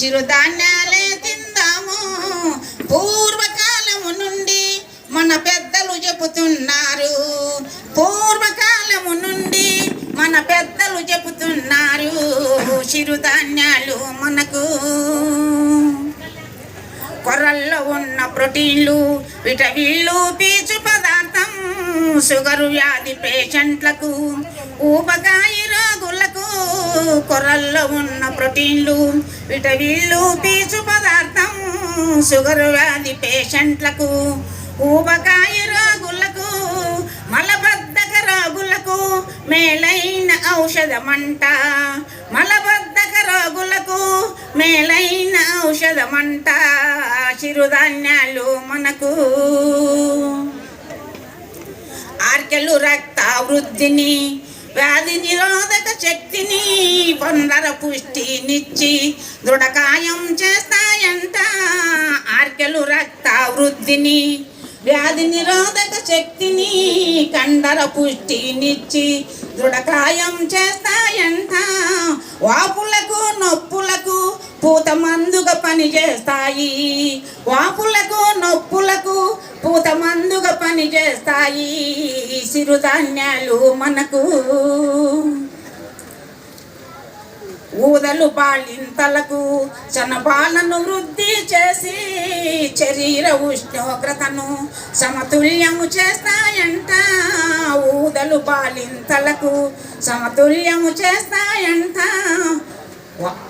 చిరుధాన్యాలే తిందాము. పూర్వకాలము నుండి మన పెద్దలు చెబుతున్నారు. పూర్వకాలము నుండి మన పెద్దలు చెబుతున్నారు. చిరుధాన్యాలు మనకు. కొర్రల్లో ఉన్న ప్రోటీన్లు విటమిన్లు పీచు పదార్థం షుగరు వ్యాధి పేషెంట్లకు ఊపకాయ కొర్రల్లో ఉన్న ప్రోటీన్లు విటమిన్లు పీచు పదార్థం షుగర్ వ్యాధి పేషెంట్లకు ఊబకాయ రోగులకు మలబద్ధక రోగులకు మేలైన ఔషధమంట. మలబద్ధక రోగులకు మేలైన ఔషధమంట. చిరుధాన్యాలు మనకు. ఆర్కెలు రక్త వృద్ధిని వ్యాధి నిరోధక శక్తిని పొందర పుష్టినిచ్చి దృఢకాయం చేస్తాయంట. ఆర్కెలు రక్త వృద్ధిని వ్యాధి నిరోధక శక్తిని కండర పుష్టినిచ్చి దృఢకాయం చేస్తాయంట. వాపులకు నొప్పులకు పూత మందుగా పనిచేస్తాయి. వాపులకు నొప్పులకు పూత మందుగా పనిచేస్తాయి సిరుధాన్యాలు మనకు ఊదలు బాలింతలకు చనపాలను వృద్ధి చేసి శరీర ఉష్ణోగ్రతను సమతుల్యము చేస్తాయంట. ఊదలు బాలింతలకు సమతుల్యము చేస్తాయంట. వహపులకు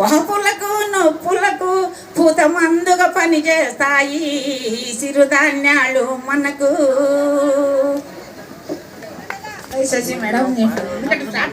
వాపులకు నొప్పులకు పూత మందుగా పనిచేస్తాయి సిరుధాన్యాలు మనకు. శశి మేడం